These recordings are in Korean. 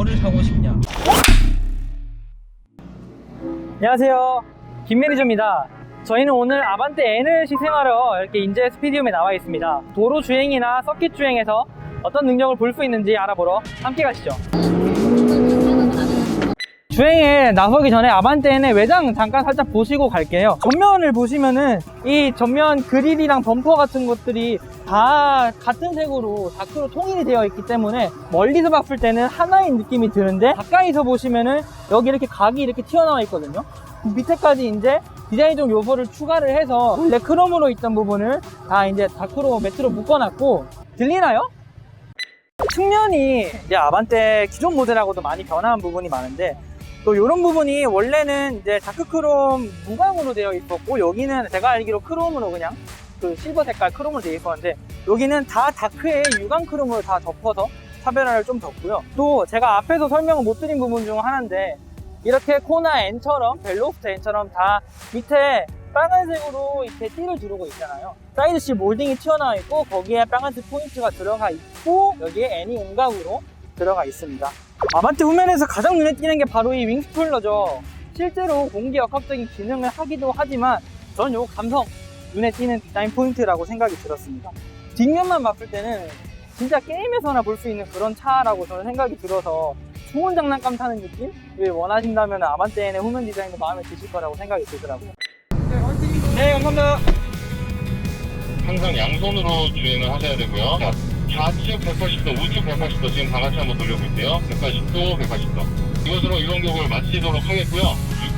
뭐를 사고 싶냐? 안녕하세요. 김 매니저입니다. 저희는 오늘 아반떼 N을 시승하러 이렇게 인제 스피디움에 나와 있습니다. 도로 주행이나 서킷 주행에서 어떤 능력을 볼 수 있는지 알아보러 함께 가시죠. 주행에 나서기 전에 아반떼의 외장 잠깐 살짝 보시고 갈게요. 전면을 보시면은 이 전면 그릴이랑 범퍼 같은 것들이 다 같은 색으로 다크로 통일이 되어 있기 때문에 멀리서 봤을 때는 하나인 느낌이 드는데 가까이서 보시면은 여기 이렇게 각이 이렇게 튀어나와 있거든요. 그 밑에까지 이제 디자인적 요소를 추가를 해서 원래 크롬으로 있던 부분을 다 이제 다크로 매트로 묶어놨고 들리나요? 측면이 아반떼 기존 모델하고도 많이 변화한 부분이 많은데 또 이런 부분이 원래는 이제 다크크롬 무광으로 되어 있었고 여기는 제가 알기로 크롬으로 그냥 그 실버 색깔 크롬으로 되어 있었는데 여기는 다 다크에 유광 크롬으로 다 덮어서 차별화를 좀 줬고요. 또 제가 앞에서 설명을 못 드린 부분 중 하나인데 이렇게 코나 N처럼 벨로스트 N처럼 다 밑에 빨간색으로 이렇게 띠를 두르고 있잖아요. 사이드실 몰딩이 튀어나와 있고 거기에 빨간색 포인트가 들어가 있고 여기에 N이 음각으로 들어가 있습니다 아반떼 후면에서 가장 눈에 띄는 게 바로 이 윙스플러죠. 실제로 공기 역학적인 기능을 하기도 하지만 저는 요 감성 눈에 띄는 디자인 포인트라고 생각이 들었습니다. 뒷면만 봤을 때는 진짜 게임에서나 볼 수 있는 그런 차라고 저는 생각이 들어서 좋은 장난감 타는 느낌을 원하신다면 아반떼의 후면 디자인도 마음에 드실 거라고 생각이 들더라고요. 네, 감사합니다. 항상 양손으로 주행을 하셔야 되고요. 자, 좌측 180도, 우측 180도 지금 다 같이 한번 돌려볼게요. 180도, 180도. 이것으로 이동격을 마치도록 하겠고요.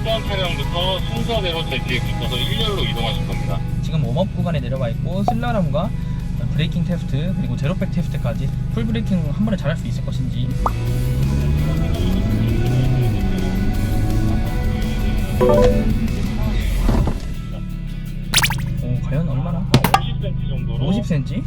6번 차량부터 순서대로 제 뒤에 붙어서 1열로 이동하실 겁니다. 지금 웜업 구간에 내려와 있고 슬라람과 브레이킹 테스트 그리고 제로백 테스트까지 풀 브레이킹 한 번에 잘할 수 있을 것인지 오 과연 얼마나? 50cm 정도로 50cm?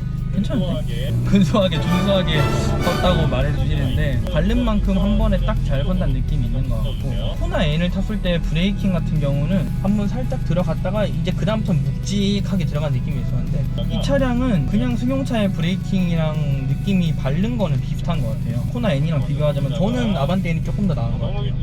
근소하게 준소하게 섰다고 말해주시는데 바른 만큼 한 번에 딱잘 선다는 느낌이 있는 것 같고 코나 N을 탔을 때 브레이킹 같은 경우는 한 번 살짝 들어갔다가 이제 그 다음부터 묵직하게 들어간 느낌이 있었는데 이 차량은 그냥 승용차의 브레이킹이랑 느낌이 바른 거는 비슷한 것 같아요 코나 N이랑 비교하자면 저는 아반떼 N이 조금 더 나은 것 같아요.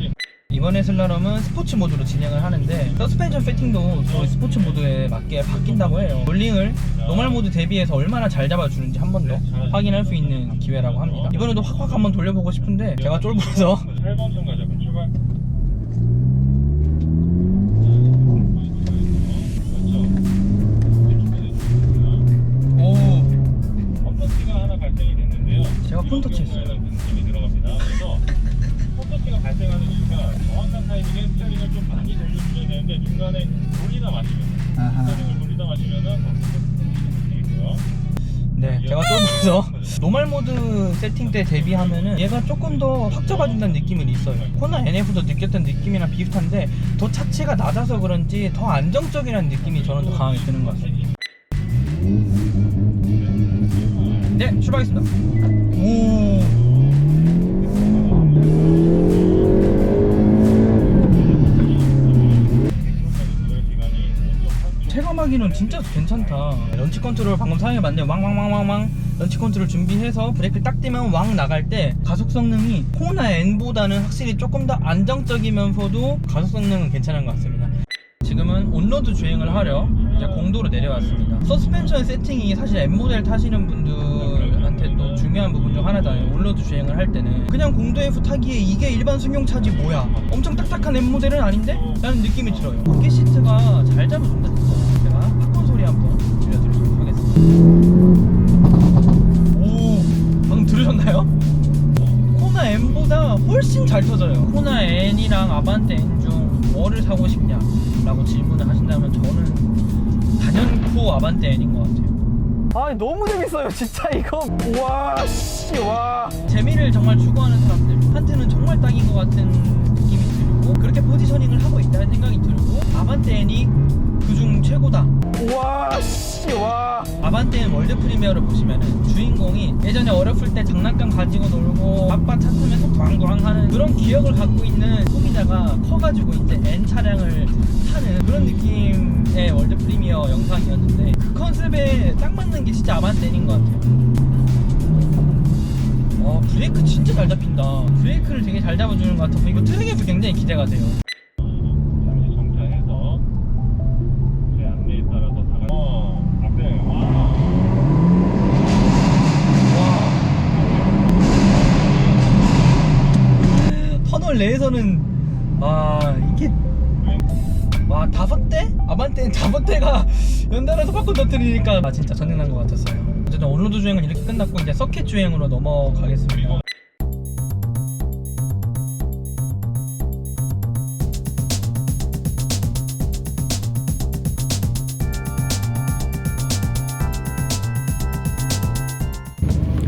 이번에 슬라럼은 스포츠 모드로 진행을 하는데 서스펜션 세팅도 저희 스포츠 모드에 맞게 바뀐다고 해요 롤링을 노멀 모드 대비해서 얼마나 잘 잡아주는지 한 번 더 확인할 수 있는 기회라고 합니다 이번에도 확확 한번 돌려보고 싶은데 제가 쫄보라서 8번 선 가자. 그럼 출발. 폰터치가 되고요. 네 제가 쫄보라서 노멀 모드 세팅 때 대비하면은 얘가 조금 더 확 잡아준다는 느낌은 있어요. 코나 NF도 느꼈던 느낌이랑 비슷한데 더 차체가 낮아서 그런지 더 안정적이라는 느낌이 저는 더 강하게 드는 것 같아요 네 출발하겠습니다. 오 진짜 괜찮다. 런치 컨트롤 방금 사용해봤는데 왕왕왕왕왕 런치 컨트롤 준비해서 브레이크 딱 떼면 왕 나갈 때 가속 성능이 코나 N보다는 확실히 조금 더 안정적이면서도 가속 성능은 괜찮은 것 같습니다. 지금은 온로드 주행을 하려 이제 공도로 내려왔습니다. 서스펜션 세팅이 사실 M 모델 타시는 분들한테 또 중요한 부분 중 하나잖아요. 온로드 주행을 할 때는 그냥 공도 F 타기에 이게 일반 승용차지 뭐야? 엄청 딱딱한 M 모델은 아닌데? 라는 느낌이 들어요. 어깨 시트가 잘 잡아준다. 진짜. 소리 한번 들려드리도록 하겠습니다. 오, 방금 들으셨나요? 코나 M보다 훨씬 잘 터져요. 코나 N이랑 아반떼 N 중 뭐를 사고 싶냐? 라고 질문을 하신다면 저는 단연코 아반떼 N인 것 같아요. 아 너무 재밌어요 진짜 이거 와씨와 재미를 정말 추구하는 사람들 한테는 정말 딱인 것 같은 느낌이 들고 그렇게 포지셔닝을 하고 있다는 생각이 들고 아반떼 N이 그중 최고다 와씨와 아반떼 월드 프리미어를 보시면은 주인공이 예전에 어렸을 때 장난감 가지고 놀고 아빠 차 타면서 광광 하는 그런 기억을 갖고 있는 소비자가 커가지고 이제 N 차량을 타는 그런 느낌의 월드 프리미어 영상이었는데 그 컨셉에 딱 맞는 게 진짜 아반떼인 것 같아요. 어, 브레이크 진짜 잘 잡힌다. 브레이크를 되게 잘 잡아주는 것 같아서 이거 트랙에서 굉장히 기대가 돼요. 어, 와. 터널 내에서는 아 이게 와 다섯 대? 아반떼 다섯 대가 연달아서 바꿔 터뜨리니까 아 진짜 전능난 것 같았어요. 어쨌든 온로드 주행은 이렇게 끝났고 이제 서킷 주행으로 넘어가겠습니다.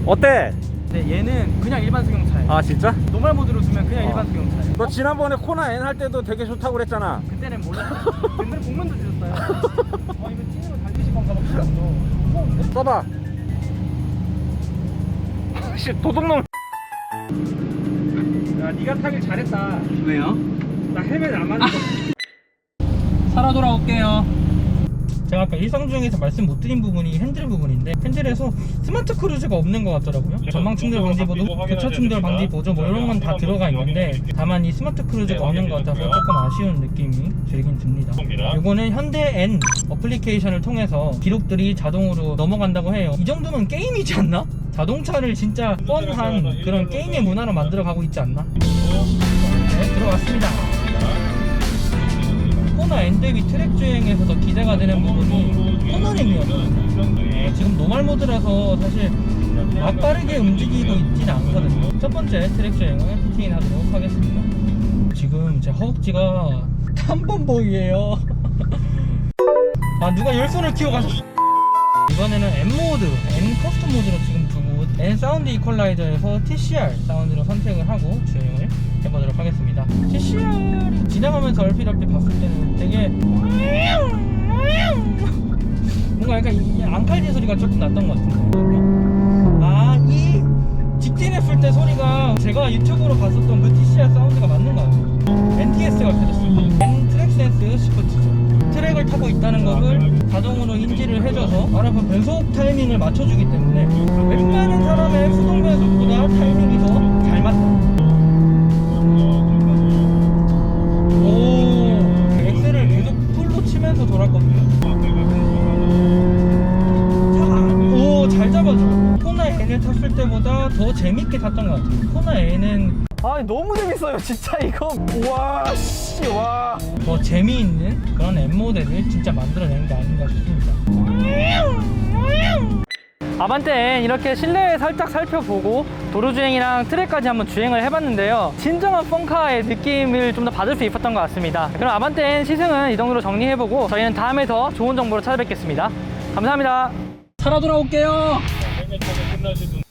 어때? 근데 얘는 그냥 일반 승용차예요. 아 진짜? 노멀 모드로 쓰면 그냥 어. 일반 승용차예요. 너 지난번에 코나 N 할 때도 되게 좋다고 그랬잖아 그때는 몰랐어. 근데 공면도 주셨어요. 와 이거 찐으로 달리실 건가 봐. 무서운데? 써봐 씨 도둑놈 야 니가 타길 잘했다 왜요? 나 헬멧 안 맞는 거 살아 돌아올게요. 제가 아까 일상 중에서 말씀 못 드린 부분이 핸들 부분인데 핸들에서 스마트 크루즈가 없는 것 같더라고요. 전방 충돌 방지 보도, 교차 충돌 방지 보조 뭐 이런 건 다 들어가 있는데 다만 이 스마트 크루즈가 없는 것 같아서 조금 아쉬운 느낌이 들긴 듭니다. 이거는 현대 N 어플리케이션을 통해서 기록들이 자동으로 넘어간다고 해요. 이 정도면 게임이지 않나? 자동차를 진짜 뻔한 그런 게임의 문화로 만들어 가고 있지 않나? 네, 들어왔습니다. 코나 엔데비 트랙 주행에서 더 기대가 되는 부분이 코너링이었거든요. 네, 지금 노멀 모드라서 사실 막 빠르게 움직이고 있지는 않거든요. 첫 번째 트랙 주행을 피팅인 하도록 하겠습니다. 지금 제 허벅지가 탐범보이에요. 아 누가 열손을 키워 가셨어? 이번에는 M 모드, N 커스텀 모드로 지금 N 사운드 이퀄라이저에서 TCR 사운드로 선택을 하고 주행을 해보도록 하겠습니다. TCR이 지나가면서 얼핏 얼핏 봤을 때는 되게 뭔가 약간 이 앙칼지 소리가 조금 났던 것 같은데. 아, 이 직진했을 때 소리가 제가 유튜브로 봤었던 그 TCR 사운드가 맞는 것 같아요. NTS가 켜졌습니다. N 트랙 센스 시프트죠. 트랙을 타고 있다는 것을 자동으로 인지를 해줘서 알아서 변속 타이밍을 맞춰주기 때문에 웬만한 사람의 수동 변속보다 타이밍이 더 잘 맞다. 코나 N을 탔을 때보다 더 재밌게 탔던 것 같아요. 코나 N은 아 너무 재밌어요 진짜 이거. 와씨와. 더 재미있는 그런 M 모델을 진짜 만들어낸 게 아닌가 싶습니다. 아반떼 이렇게 실내에 살짝 살펴보고 도로주행이랑 트랙까지 한번 주행을 해봤는데요. 진정한 펑카의 느낌을 좀 더 받을 수 있었던 것 같습니다. 그럼 아반떼 시승은 이 정도로 정리해보고 저희는 다음에 더 좋은 정보로 찾아뵙겠습니다. 감사합니다. 살아 돌아올게요 значит, у